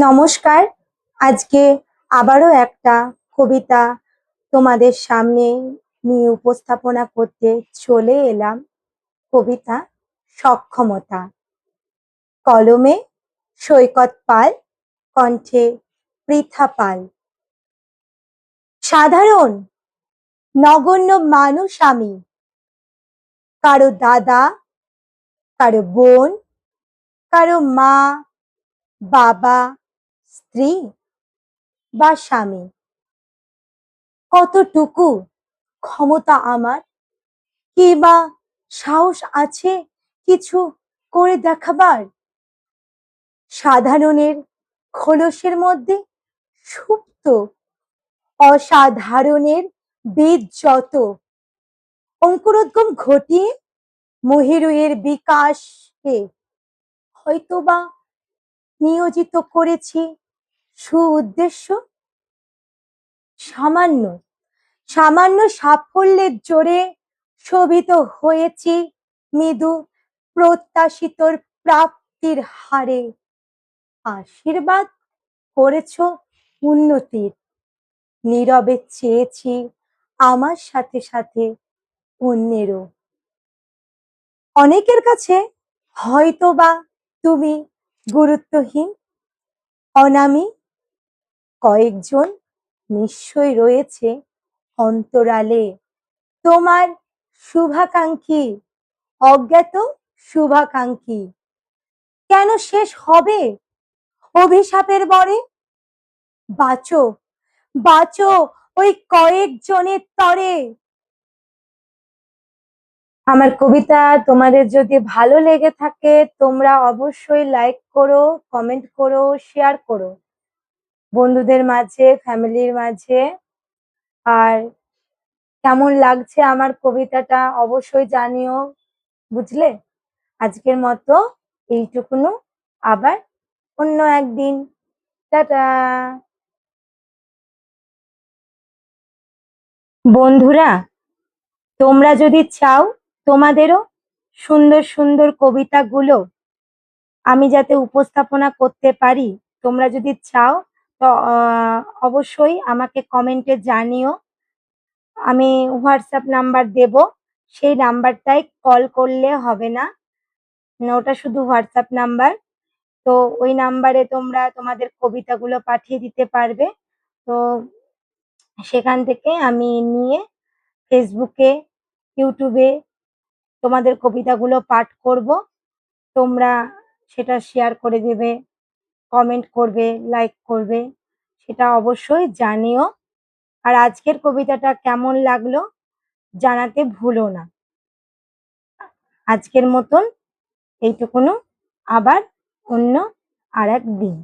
নমস্কার। আজকে আবারও একটা কবিতা তোমাদের সামনে নিয়ে উপস্থাপনা করতে চলে এলাম। কবিতা সক্ষমতা। কলমে সৈকত পাল, কণ্ঠে পৃথা পাল। সাধারণ নগণ্য মানুষ আমি। কারও দাদা, কারও বোন, কারও মা, বাবা স্ত্রী বা স্বামী? কতটুকু ক্ষমতা আমার? কি বা সাহস আছে কিছু করে দেখাবার? সাধারণের খোলসের মধ্যে সুপ্ত, অসাধারণের বীজ যত। অঙ্কুরোদ্গম ঘটিয়ে মহিরুয়ের বিকাশকে হয়তোবা নিয়োজিত করেছি। সুউদ্দেশ্য? সামান্য সামান্য সাফল্যের জোরে শোভিত হয়েছি মৃদু প্রত্যাশিতর প্রাপ্তির হারে। আশীর্বাদ করেছ উন্নতির। নীরবে চেয়েছি আমার সাথে সাথে অন্যেরও। অনেকের কাছে হয়তোবা তুমি গুরুত্বহীন। অনামী কয়েকজন নিশ্চয় রয়েছে অন্তরালে। তোমার শুভাকাঙ্ক্ষী, অজ্ঞাত শুভাকাঙ্ক্ষী, কেন শেষ হবে? অভিশাপের বরে? বাঁচো বাঁচো ওই কয়েকজনের তরে। আমার কবিতা তোমাদের যদি ভালো লেগে থাকে, তোমরা অবশ্যই লাইক করো কমেন্ট করো শেয়ার করো। বন্ধুদের মাঝে ফ্যামিলির মাঝে। আর কেমন লাগছে আমার কবিতাটা অবশ্যই জানিও, বুঝলে? আজকের মতো এইটুকুনো। আবার অন্য একদিন। টাটা! বন্ধুরা, তোমরা যদি চাও তোমাদেরও সুন্দর সুন্দর কবিতাগুলো আমি যাতে উপস্থাপনা করতে পারি তোমরা যদি চাও তো অবশ্যই আমাকে কমেন্টে জানিও। আমি হোয়াটসঅ্যাপ নাম্বার দেব সেই নাম্বারটায় কল করলে হবে না, ওটা শুধু হোয়াটসঅ্যাপ নাম্বার। তো ওই নাম্বারে তোমরা তোমাদের কবিতাগুলো পাঠিয়ে দিতে পারবে। তো সেখান থেকে আমি নিয়ে ফেসবুকে ইউটিউবে তোমাদের কবিতাগুলো পাঠ করব। তোমরা সেটা শেয়ার করে দেবে কমেন্ট করবে লাইক করবে, সেটা অবশ্যই জানিও। আর আজকের কবিতাটা কেমন লাগল জানাতে ভুলো না। আজকের মতন এইটুকুনো। আবার অন্য আর এক দিন।